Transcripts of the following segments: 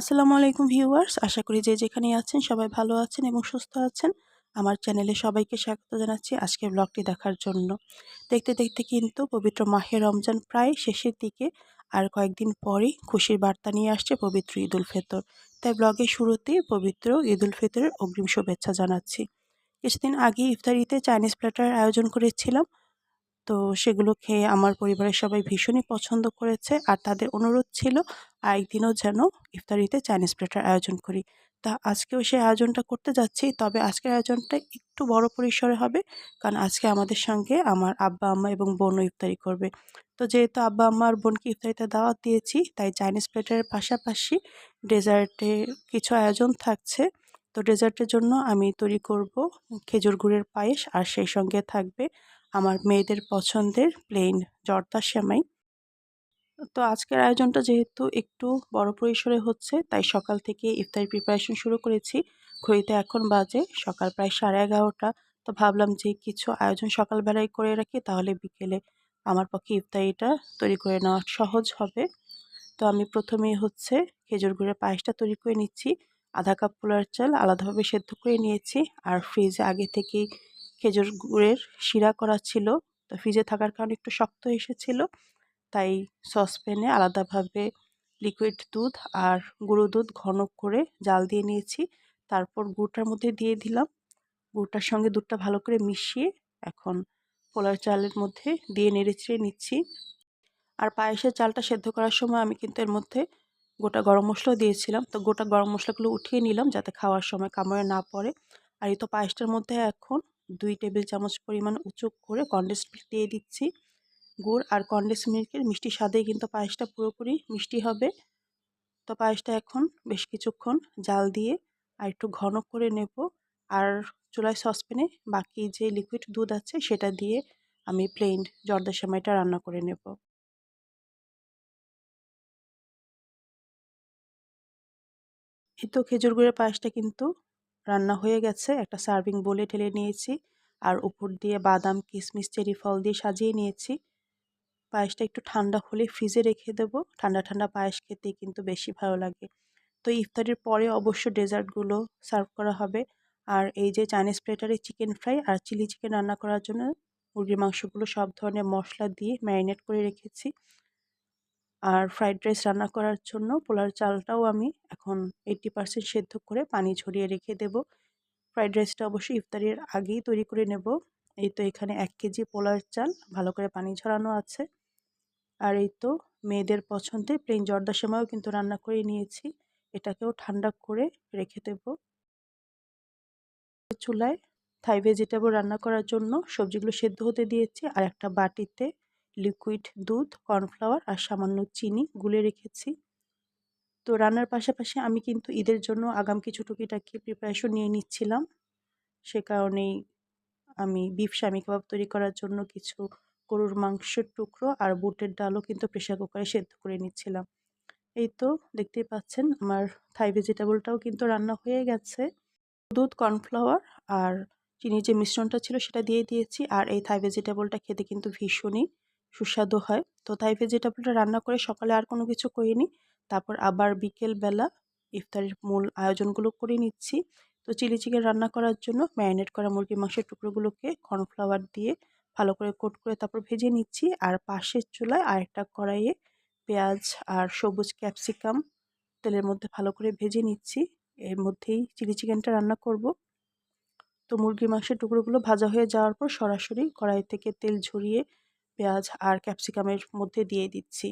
আসসালামু আলাইকুম ভিউয়ার্স। আশা করি যে যেখানে আছেন সবাই ভালো আছেন এবং সুস্থ আছেন। আমার চ্যানেলে সবাইকে স্বাগত জানাচ্ছি আজকের ব্লগটি দেখার জন্য। দেখতে দেখতে কিন্তু পবিত্র মাহে রমজান প্রায় শেষের দিকে আর কয়েকদিন পরেই খুশির বার্তা নিয়ে আসছে পবিত্র ঈদুল ফিতর। তাই ব্লগের শুরুতেই পবিত্র ঈদুল ফিতরের অগ্রিম শুভেচ্ছা জানাচ্ছি। কিছুদিন আগে ইফতারিতে চাইনিজ প্ল্যাটার আয়োজন করেছিলাম। তো সেগুলো খেয়ে আমার পরিবারের সবাই ভীষণই পছন্দ করেছে। আর তাদের অনুরোধ ছিল আরেকদিনও যেন ইফতারিতে চাইনিজ প্লেটার আয়োজন করি। তা আজকেও সেই আয়োজনটা করতে যাচ্ছি। তবে আজকের আয়োজনটা একটু বড় পরিসরে হবে। কারণ আজকে আমাদের সঙ্গে আমার আব্বা, আম্মা এবং বোনও ইফতারি করবে। তো যেহেতু আব্বা, আম্মা আর বোনকে ইফতারিতে দাওয়াত দিয়েছি, তাই চাইনিজ প্লেটারের পাশাপাশি ডেজার্টে কিছু আয়োজন থাকছে। তো ডেজার্টের জন্য আমি তৈরি করব খেজুর গুড়ের পায়েস আর সেই সঙ্গে থাকবে আমার মেয়েদের পছন্দের প্লেন জর্দা সেমাই তো আজকের আয়োজনটা যেহেতু একটু বড় পরিসরে হচ্ছে, তাই সকাল থেকে ইফতারি প্রিপারেশন শুরু করেছি। ঘড়িতে এখন বাজে, সকাল প্রায় সাড়ে এগারোটা। তো ভাবলাম যে কিছু আয়োজন সকালবেলায় করে রাখি, তাহলে বিকেলে আমার পক্ষে ইফতারিটা তৈরি করে নেওয়া সহজ হবে। তো আমি প্রথমেই হচ্ছে খেজুর গুড়ের পায়েসটা তৈরি করে নিচ্ছি। আধা কাপ পোলার চাল আলাদাভাবে সেদ্ধ করে নিয়েছি। আর ফ্রিজে আগে থেকেই খেজুর গুড়ের শিরা করা ছিল। তো ফ্রিজে থাকার কারণে একটু শক্ত এসেছিল। তাই সসপ্যানে আলাদাভাবে লিকুইড দুধ আর গুঁড়ো দুধ ঘন করে জাল দিয়ে নিয়েছি। তারপর গুড়টার মধ্যে দিয়ে দিলাম। গুড়টার সঙ্গে দুধটা ভালো করে মিশিয়ে এখন পোলার চালের মধ্যে দিয়ে নেড়ে চেড়ে নিচ্ছি। আর পায়েসের চালটা সেদ্ধ করার সময় আমি কিন্তু এর মধ্যে গোটা গরম মশলাও দিয়েছিলাম। তো গোটা গরম মশলাগুলো উঠিয়ে নিলাম যাতে খাওয়ার সময় কামড়ে না পড়ে। আর এই তো পায়েসটার মধ্যে এখন দুই টেবিল চামচ পরিমাণ উঁচু করে কন্ডেন্স মিল্ক দিয়ে দিচ্ছি। গুড় আর কন্ডেন্স মিল্কের মিষ্টি স্বাদেই কিন্তু পায়েসটা পুরোপুরি মিষ্টি হবে। তো পায়েসটা এখন বেশ কিছুক্ষণ জাল দিয়ে আর একটু ঘন করে নেব আর চুলায় সসপ্যানে বাকি যে লিকুইড দুধ আছে সেটা দিয়ে আমি প্লেন জর্দা সেমাইটা রান্না করে নেব। এই তো খেজুর গুড়ের পায়েসটা কিন্তু রান্না হয়ে গেছে। একটা সার্ভিং বলে ঢেলে নিয়েছি। আর উপর দিয়ে বাদাম কিশমিশ চেরি ফল দিয়ে সাজিয়ে নিয়েছি। পায়েসটা একটু ঠান্ডা হলে ফ্রিজে রেখে দেবো। ঠান্ডা ঠান্ডা পায়েস খেতে কিন্তু বেশি ভালো লাগে। তো ইফতারির পরে অবশ্য ডেজার্টগুলো সার্ভ করা হবে। আর এই যে চাইনিজ প্লেটারে চিকেন ফ্রাই আর চিলি চিকেন রান্না করার জন্য মুরগির মাংসগুলো সব ধরনের মশলা দিয়ে ম্যারিনেট করে রেখেছি। আর ফ্রাইড রাইস রান্না করার জন্য পোলার চালটাও আমি এখন এইটটি পারসেন্ট সেদ্ধ করে পানি ঝরিয়ে রেখে দেব। ফ্রাইড রাইসটা অবশ্যই ইফতারির আগেই তৈরি করে নেব। এই তো এখানে এক কেজি পোলার চাল, ভালো করে পানি ঝরানো আছে। আর এই তো মেয়েদের পছন্দের প্লেন জর্দা সেমাইও কিন্তু রান্না করে নিয়েছি। এটাকেও ঠান্ডা করে রেখে দেব। চুলায় থাই ভেজিটেবল রান্না করার জন্য সবজিগুলো সেদ্ধ হতে দিয়েছি। আর একটা বাটিতে লিকুইড দুধ কর্নফ্লাওয়ার আর সামান্য চিনি গুলে রেখেছি। তো রান্নার পাশাপাশি আমি কিন্তু ঈদের জন্য আগাম কিছু টুকিটাকি প্রিপারেশন নিয়ে নিচ্ছিলাম। সে কারণেই আমি বিফ স্বামী কাবাব তৈরি করার জন্য কিছু গরুর মাংসের টুকরো আর বুটের ডালও কিন্তু প্রেশার কুকারে সেদ্ধ করে নিচ্ছিলাম। এই তো দেখতেই পাচ্ছেন আমার থাই ভেজিটেবলটাও কিন্তু রান্না হয়ে গেছে। দুধ কর্নফ্লাওয়ার আর চিনির যে মিশ্রণটা ছিল সেটা দিয়ে দিয়েছি আর এই থাই ভেজিটেবলটা খেতে কিন্তু ভীষণই সুস্বাদু হয়। তো তাই ভেজিটেবলটা রান্না করে সকালে আর কোনো কিছু করিনি। তারপর আবার বিকেলবেলা ইফতারের মূল আয়োজনগুলো করে নিচ্ছি। তো চিলি চিকেন রান্না করার জন্য ম্যারিনেট করা মুরগির মাংসের টুকরোগুলোকে কর্নফ্লাওয়ার দিয়ে ভালো করে কোট করে তারপর ভেজে নিচ্ছি। আর পাশের চুলায় আরেকটা কড়াইয়ে পেঁয়াজ আর সবুজ ক্যাপসিকাম তেলের মধ্যে ভালো করে ভেজে নিচ্ছি। এর মধ্যেই চিলি চিকেনটা রান্না করব। তো মুরগির মাংসের টুকরোগুলো ভাজা হয়ে যাওয়ার পর সরাসরি কড়াই থেকে তেল ঝরিয়ে পেঁয়াজ আর ক্যাপসিকামের মধ্যে দিয়ে দিচ্ছি।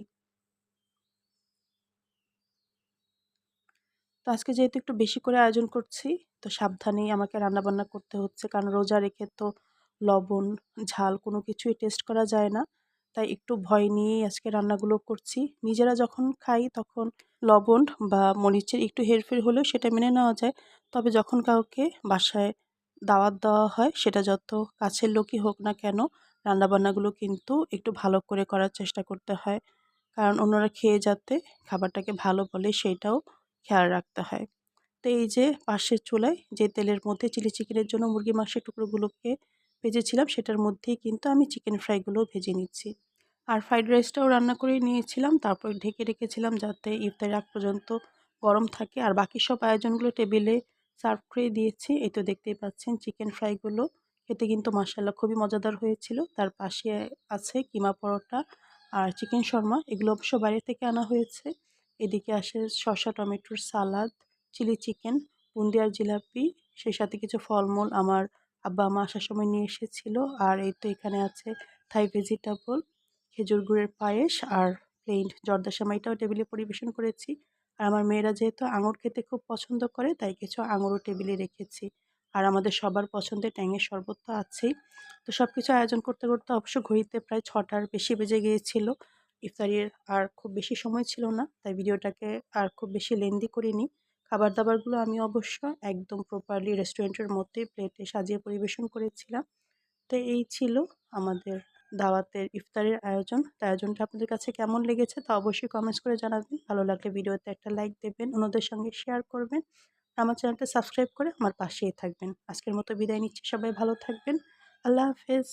তো আজকে যেহেতু একটু বেশি করে আয়োজন করছি, তো সাবধানেই আমাকে রান্নাবান্না করতে হচ্ছে, কারণ রোজা রেখে তো লবণ, ঝাল কোনো কিছুই টেস্ট করা যায় না। তাই একটু ভয় নিয়েই আজকে রান্নাগুলো করছি। নিজেরা যখন খাই তখন লবণ বা মরিচের একটু হেরফের হলেও সেটা মেনে নেওয়া যায়। তবে যখন কাউকে বাসায় দাওয়াত দেওয়া হয়, সেটা যত কাছের লোকই হোক না কেন রান্নাবান্নাগুলো কিন্তু একটু ভালো করে করার চেষ্টা করতে হয়। কারণ অন্যরা খেয়ে যাতে খাবারটাকে ভালো বলে সেইটাও খেয়াল রাখতে হয়। তো এই যে পাশের চুলায় যে তেলের মধ্যে চিলি চিকেনের জন্য মুরগি মাংসের টুকরোগুলোকে ভেজেছিলাম, সেটার মধ্যেই কিন্তু আমি চিকেন ফ্রাইগুলোও ভেজে নিচ্ছি। আর ফ্রাইড রাইসটাও রান্না করে নিয়েছিলাম, তারপর ঢেকে রেখেছিলাম যাতে ইফতারের আগ পর্যন্ত গরম থাকে। আর বাকি সব আয়োজনগুলো টেবিলে সার্ভ করে দিয়েছি। এই তো দেখতেই পাচ্ছেন, চিকেন ফ্রাইগুলো খেতে কিন্তু মাসাল্লাহ খুবই মজাদার হয়েছিল। তার পাশে আছে কিমা পরোটা আর চিকেন শর্মা। এগুলো অবশ্য বাইরে থেকে আনা হয়েছে। এদিকে আসে শসা, টমেটোর সালাদ, চিলি চিকেন, বুন্দিয়ার জিলাপি, সেই সাথে কিছু ফলমূল আমার আব্বা মা আসার সময় নিয়ে এসেছিল। আর এই তো এখানে আছে থাই ভেজিটেবল, খেজুর গুড়ের পায়েস আর প্লেন জর্দা সেমাইটাও টেবিলে পরিবেশন করেছি। আর আমার মেয়েরা যেহেতু আঙুর খেতে খুব পছন্দ করে, তাই কিছু আঙুরও টেবিলে রেখেছি। আর আমাদের সবার পছন্দের ট্যাঙের শরবত তো আছেই। তো সব কিছু আয়োজন করতে করতে অবশ্য ঘড়িতে প্রায় ছটার বেশি বেজে গিয়েছিল ইফতারির। আর খুব বেশি সময় ছিল না, তাই ভিডিওটাকে আর খুব বেশি লেন্দি করিনি। খাবার দাবারগুলো আমি অবশ্য একদম প্রপারলি রেস্টুরেন্টের মধ্যেই প্লেটে সাজিয়ে পরিবেশন করেছিলাম। তো এই ছিল আমাদের দাওয়াতের ইফতারের আয়োজন। তো আয়োজনটা আপনাদের কাছে কেমন লেগেছে তা অবশ্যই কমেন্টস করে জানাবেন। ভালো লাগলে ভিডিওতে একটা লাইক দেবেন, অন্যদের সঙ্গে শেয়ার করবেন। আমার চ্যানেলটা সাবস্ক্রাইব করে আমার পাশেই থাকবেন। আজকের মতো বিদায় নিচ্ছি। সবাই ভালো থাকবেন। আল্লাহ হাফেজ।